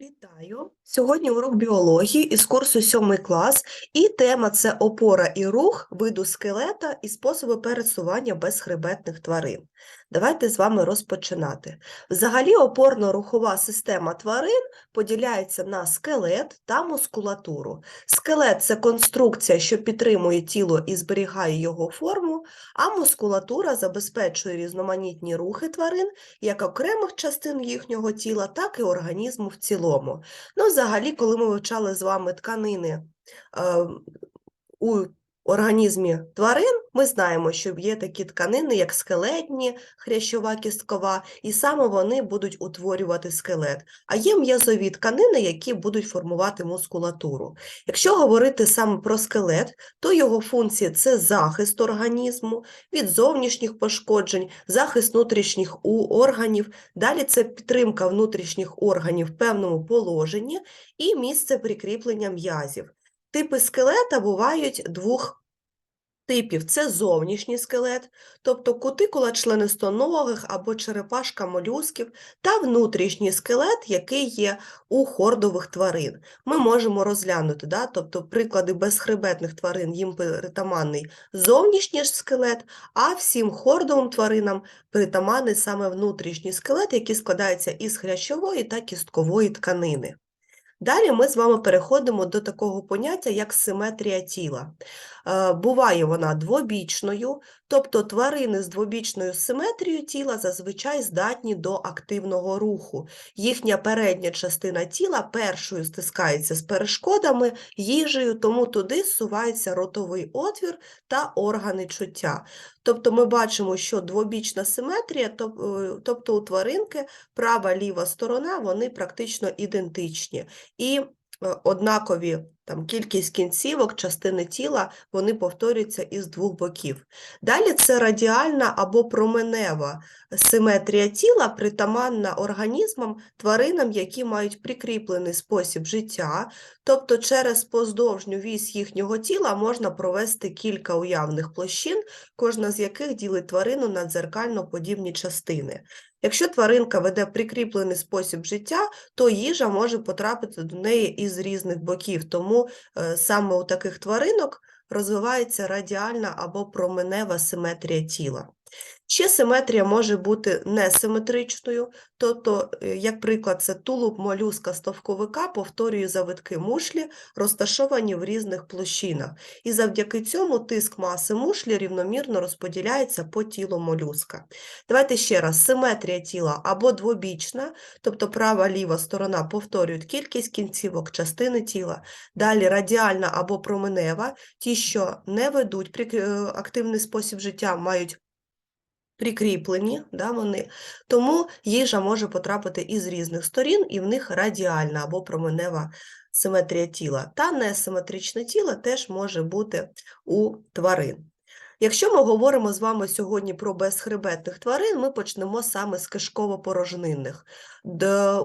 Вітаю! Сьогодні урок біології із курсу 7 клас, і тема це опора і рух виду скелета і способи пересування безхребетних тварин. Давайте з вами розпочинати. Взагалі опорно-рухова система тварин поділяється на скелет та мускулатуру. Скелет це конструкція, що підтримує тіло і зберігає його форму, а мускулатура забезпечує різноманітні рухи тварин як окремих частин їхнього тіла, так і організму в цілому. Ну, взагалі, коли ми вивчали з вами тканини е, у організмі тварин, ми знаємо, що є такі тканини, як скелетні, хрящова кісткова, і саме вони будуть утворювати скелет. А є м'язові тканини, які будуть формувати мускулатуру. Якщо говорити саме про скелет, то його функції це захист організму від зовнішніх пошкоджень, захист внутрішніх органів, далі це підтримка внутрішніх органів в певному положенні і місце прикріплення м'язів. Типи скелета бувають двох типів. Це зовнішній скелет, тобто кутикула членистоногих або черепашка молюсків, та внутрішній скелет, який є у хордових тварин. Ми можемо розглянути, да? тобто приклади безхребетних тварин їм притаманний зовнішній скелет, а всім хордовим тваринам притаманний саме внутрішній скелет, який складається із хрящової та кісткової тканини. Далі ми з вами переходимо до такого поняття, як симетрія тіла. Е, Буває вона двобічною, тобто тварини з двобічною симетрією тіла зазвичай здатні до активного руху. Їхня передня частина тіла першою стискається з перешкодами, їжею, тому туди зсувається ротовий отвір та органи чуття. Тобто ми бачимо, що двобічна симетрія, е, тобто у тваринки права ліва сторона, вони практично ідентичні. І однакові там, кількість кінцівок, частини тіла, вони повторюються із двох боків. Далі це радіальна або променева симетрія тіла, притаманна організмам, тваринам, які мають прикріплений спосіб життя, тобто через поздовжню вісь їхнього тіла можна провести кілька уявних площин, кожна з яких ділить тварину на дзеркально подібні частини. Якщо тваринка веде прикріплений спосіб життя, то їжа може потрапити до неї із різних боків. Тому е, саме у таких тваринок розвивається радіальна або променева симетрія тіла. Ще симетрія може бути несиметричною, тобто, е, як приклад, це тулуб молюска стовковика повторює завитки мушлі, розташовані в різних площинах, і завдяки цьому тиск маси мушлі рівномірно розподіляється по тілу молюска. Давайте ще раз: симетрія тіла або двобічна, тобто права ліва сторона повторюють кількість кінцівок частини тіла, далі радіальна або променева, ті, що не ведуть е, активний спосіб життя, мають прикріплені, да, вони, тому їжа може потрапити із різних сторін, і в них радіальна або променева симетрія тіла. Та несиметричне тіло теж може бути у тварин. Якщо ми говоримо з вами сьогодні про безхребетних тварин, ми почнемо саме з кишково-порожнинних.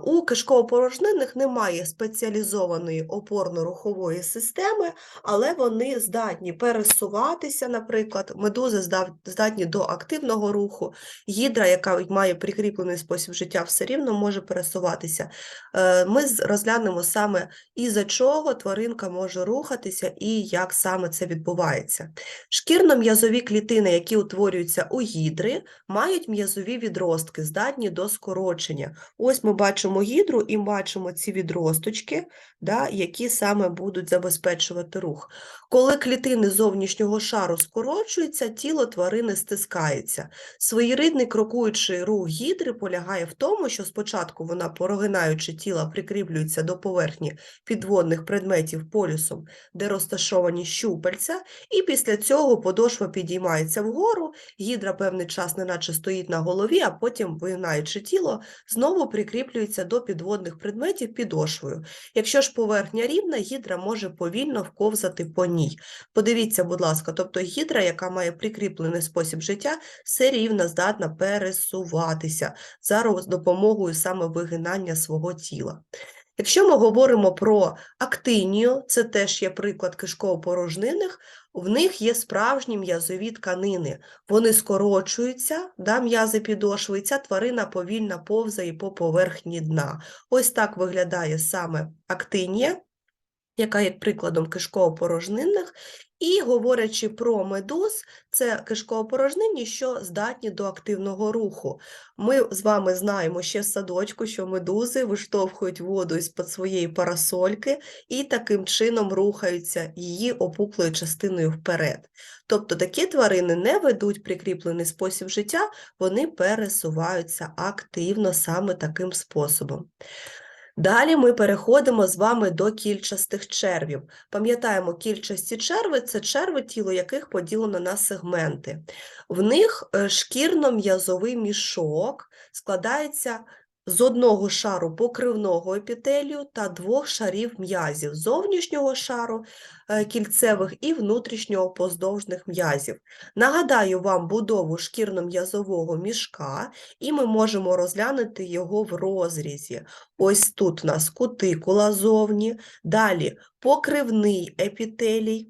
У кишково-порожнинних немає спеціалізованої опорно-рухової системи, але вони здатні пересуватися, наприклад, медузи здатні до активного руху, гідра, яка має прикріплений спосіб життя, все рівно може пересуватися. Е, Ми розглянемо саме із-за чого тваринка може рухатися і як саме це відбувається. Шкірно-м'язові клітини, які утворюються у гідри, мають м'язові відростки, здатні до скорочення. Ось ми бачимо гідру і бачимо ці відросточки, да, які саме будуть забезпечувати рух. Коли клітини зовнішнього шару скорочуються, тіло тварини стискається. Своєрідний крокуючий рух гідри полягає в тому, що спочатку вона, прогинаючи тіло, прикріплюється до поверхні підводних предметів полюсом, де розташовані щупальця, і після цього подошва підіймається вгору, гідра певний час неначе стоїть на голові, а потім, вигинаючи тіло, знову прикріплюється до підводних предметів підошвою. Якщо ж поверхня рівна, гідра може повільно вковзати по ній. Подивіться, будь ласка, тобто гідра, яка має прикріплений спосіб життя, все рівно здатна пересуватися за допомогою саме вигинання свого тіла. Якщо ми говоримо про актинію, це теж є приклад кишково-порожнинних, в них є справжні м'язові тканини. Вони скорочуються, да, м'язи підошви, і ця тварина повільно повзає по поверхні дна. Ось так виглядає саме актинія, яка є прикладом кишково-порожнинних. І говорячи про медуз, це кишково-порожнинні, що здатні до активного руху. Ми з вами знаємо ще з садочку, що медузи виштовхують воду із-під своєї парасольки і таким чином рухаються її опуклою частиною вперед. Тобто такі тварини не ведуть прикріплений спосіб життя, вони пересуваються активно саме таким способом. Далі ми переходимо з вами до кільчастих червів. Пам'ятаємо, кільчасті черви це черви, тіло яких поділено на сегменти. В них е, шкірно-м'язовий мішок складається з одного шару покривного епітелію та двох шарів м'язів зовнішнього шару е, кільцевих і внутрішнього поздовжних м'язів. Нагадаю вам будову шкірно-м'язового мішка, і ми можемо розглянути його в розрізі. Ось тут у нас кутикула зовні, далі покривний епітелій,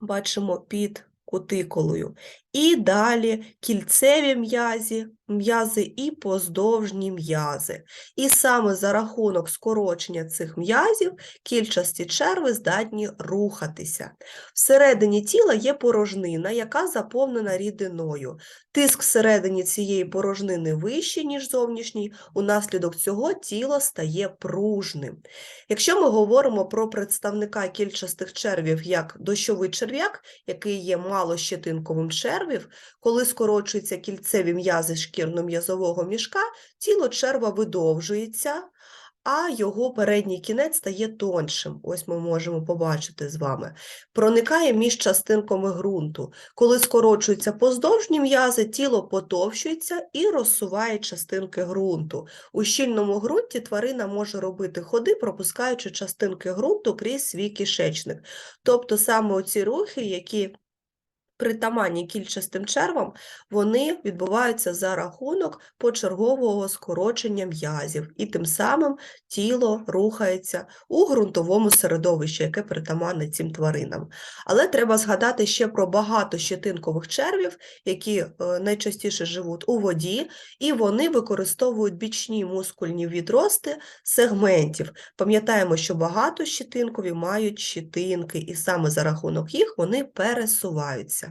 бачимо під кутикулою. І далі кільцеві м'язі, м'язи і поздовжні м'язи. І саме за рахунок скорочення цих м'язів кільчасті черви здатні рухатися. Всередині тіла є порожнина, яка заповнена рідиною. Тиск всередині цієї порожнини вищий, ніж зовнішній, унаслідок цього тіло стає пружним. Якщо ми говоримо про представника кільчастих червів як дощовий черв'як, який є малощетинковим червів, коли скорочуються кільцеві м'язи шкірно-м'язового мішка, тіло черва видовжується, а його передній кінець стає тоншим. Ось ми можемо побачити з вами. Проникає між частинками ґрунту. Коли скорочуються поздовжні м'язи, тіло потовщується і розсуває частинки ґрунту. У щільному ґрунті тварина може робити ходи, пропускаючи частинки ґрунту крізь свій кишечник. Тобто саме оці рухи, які притаманні кільчастим червам, вони відбуваються за рахунок почергового скорочення м'язів, і тим самим тіло рухається у ґрунтовому середовищі, яке притаманне цим тваринам. Але треба згадати ще про багато щетинкових червів, які е, найчастіше живуть у воді, і вони використовують бічні мускульні відрости сегментів. Пам'ятаємо, що багато щетинкові мають щетинки, і саме за рахунок їх вони пересуваються.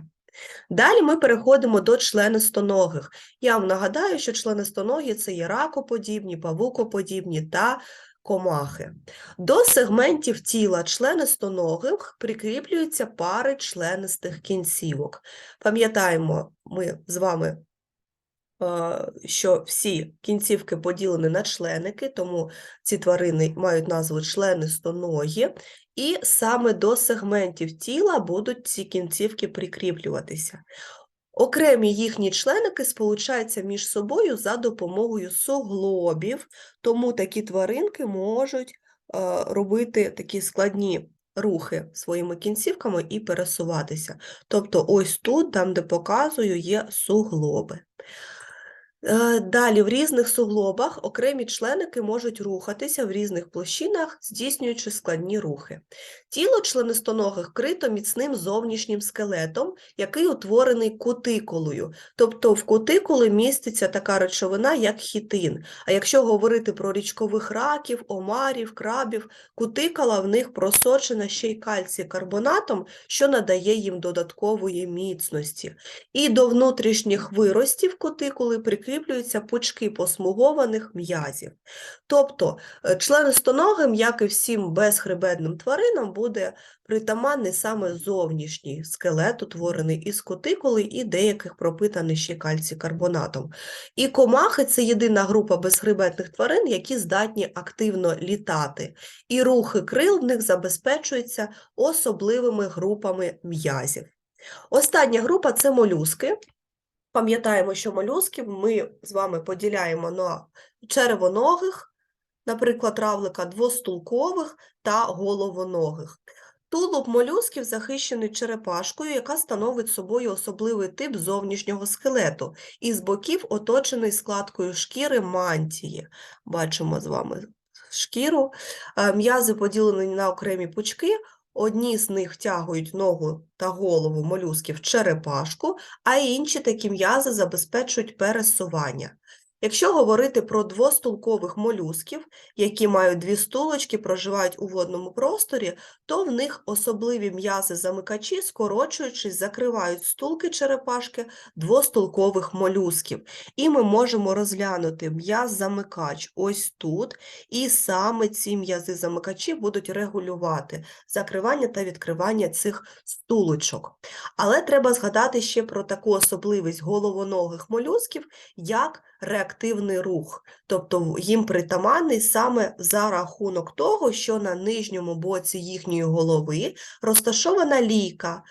Далі ми переходимо до членистоногих. Я вам нагадаю, що членистоногі – це є ракоподібні, павукоподібні та комахи. До сегментів тіла членистоногих прикріплюються пари членистих кінцівок. Пам'ятаємо ми з вами що всі кінцівки поділені на членики, тому ці тварини мають назву членистоногі, і саме до сегментів тіла будуть ці кінцівки прикріплюватися. Окремі їхні членики сполучаються між собою за допомогою суглобів, тому такі тваринки можуть робити такі складні рухи своїми кінцівками і пересуватися. Тобто ось тут, там, де показую, є суглоби. Е, Далі в різних суглобах окремі членики можуть рухатися в різних площинах, здійснюючи складні рухи. Тіло членистоногих крито міцним зовнішнім скелетом, який утворений кутикулою, тобто в кутикули міститься така речовина, як хітин. А якщо говорити про річкових раків, омарів, крабів, кутикула в них просочена ще й кальцій карбонатом, що надає їм додаткової міцності. І до внутрішніх виростів кутикули прикріплюються пучки посмугованих м'язів. Тобто е, членистоногим, як і всім безхребетним тваринам, буде притаманний саме зовнішній скелет, утворений із кутикули і деяких пропитаний ще кальцій-карбонатом. І комахи це єдина група безхребетних тварин, які здатні активно літати, і рухи крил в них забезпечуються особливими групами м'язів. Остання група це молюски. Пам'ятаємо, що молюски ми з вами поділяємо на червоногих, наприклад, равлика двостулкових та головоногих. Тулуб молюсків захищений черепашкою, яка становить собою особливий тип зовнішнього скелету, і з боків оточений складкою шкіри мантії. Бачимо з вами шкіру. Е, М'язи поділені на окремі пучки. Одні з них тягують ногу та голову молюсків в черепашку, а інші такі м'язи забезпечують пересування. Якщо говорити про двостулкових молюсків, які мають дві стулочки, проживають у водному просторі, то в них особливі м'язи-замикачі, скорочуючись, закривають стулки черепашки двостулкових молюсків. І ми можемо розглянути м'яз-замикач ось тут, і саме ці м'язи-замикачі будуть регулювати закривання та відкривання цих стулочок. Але треба згадати ще про таку особливість головоногих молюсків, як реактивний рух. Тобто їм притаманний саме за рахунок того, що на нижньому боці їхньої голови розташована лійка.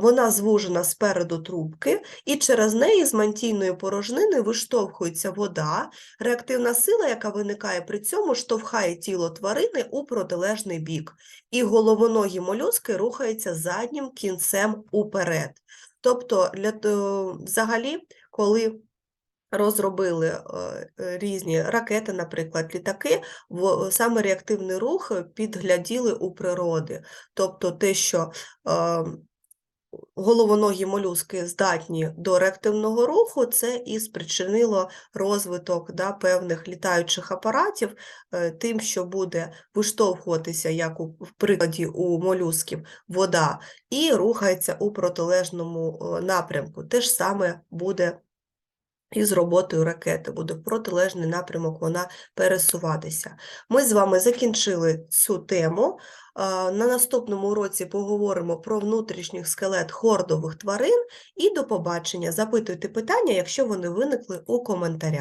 Вона звужена спереду трубки, і через неї з мантійної порожнини виштовхується вода. Реактивна сила, яка виникає при цьому, штовхає тіло тварини у протилежний бік, і головоногі молюски рухаються заднім кінцем уперед. Тобто, для, взагалі, коли розробили е, е, різні ракети, наприклад, літаки, в, саме реактивний рух підгляділи у природи. Тобто те, що е, головоногі молюски здатні до реактивного руху, це і спричинило розвиток да, певних літаючих апаратів е, тим, що буде виштовхуватися, як у в прикладі у молюсків, вода, і рухається у протилежному е, напрямку. Те ж саме буде і з роботою ракети буде в протилежний напрямок вона пересуватися. Ми з вами закінчили цю тему. На наступному уроці поговоримо про внутрішніх скелет хордових тварин і до побачення. Запитуйте питання, якщо вони виникли у коментарях.